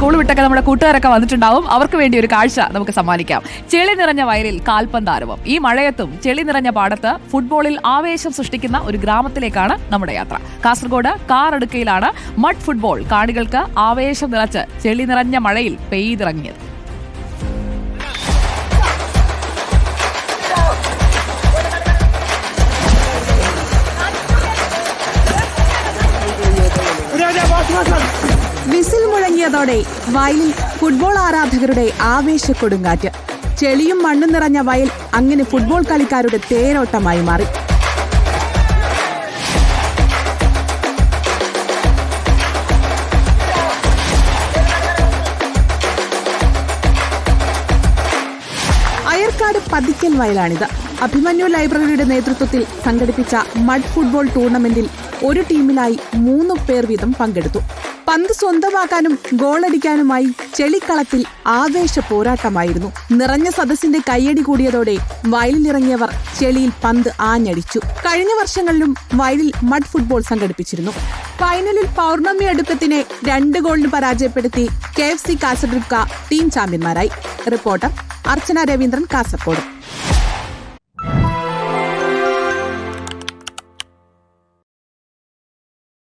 School വിട്ടൊക്കെ നമ്മുടെ കൂട്ടുകാരൊക്കെ വന്നിട്ടുണ്ടാവും. അവർക്ക് വേണ്ടി ഒരു കാഴ്ച നമുക്ക് സമ്മാനിക്കാം. ചെളി നിറഞ്ഞ വയലിൽ കാൽപന്താരവം ഈ മഴയത്തും ചെളി നിറഞ്ഞ പാടത്ത് ഫുട്ബോളിൽ ആവേശം സൃഷ്ടിക്കുന്ന ഒരു ഗ്രാമത്തിലേക്കാണ് നമ്മുടെ യാത്ര. കാസർഗോഡ് കാർ അടുക്കയിലാണ് മഡ് ഫുട്ബോൾ. കാണികൾക്ക് ആവേശം നിറച്ച് ചെളി നിറഞ്ഞ മഴയിൽ പെയ്തിറങ്ങിയത്. വിസിൽ മുഴങ്ങിയതോടെ വയലിൽ ഫുട്ബോൾ ആരാധകരുടെ ആവേശ കൊടുങ്കാറ്റ് ചെളിയും മണ്ണും നിറഞ്ഞ വയൽ അങ്ങനെ ഫുട്ബോൾ കളിക്കാരുടെ തേരോട്ടമായി മാറി. അയർക്കാട് പതിക്കൽ വയലാണിത്. അഭിമന്യു ലൈബ്രറിയുടെ നേതൃത്വത്തിൽ സംഘടിപ്പിച്ച മഡ് ഫുട്ബോൾ ടൂർണമെന്റിൽ ഒരു ടീമിലായി മൂന്ന് പേർ വീതം പങ്കെടുത്തു. പന്ത് സ്വന്തമാക്കാനും ഗോളടിക്കാനുമായി ചെളിക്കളത്തിൽ ആവേശ പോരാട്ടമായിരുന്നു. നിറഞ്ഞ സദസ്സിന്റെ കയ്യടി കൂടിയതോടെ വയലിലിറങ്ങിയവർ ചെളിയിൽ പന്ത് ആഞ്ഞടിച്ചു. കഴിഞ്ഞ വർഷങ്ങളിലും വയലിൽ മഡ് ഫുട്ബോൾ സംഘടിപ്പിച്ചിരുന്നു. ഫൈനലിൽ പൗർണമി അടുക്കത്തിനെ രണ്ട് ഗോളിന് പരാജയപ്പെടുത്തി K F C Kasaragod team ചാമ്പ്യന്മാരായി. Reporter Archana Raveendran Kasaragod.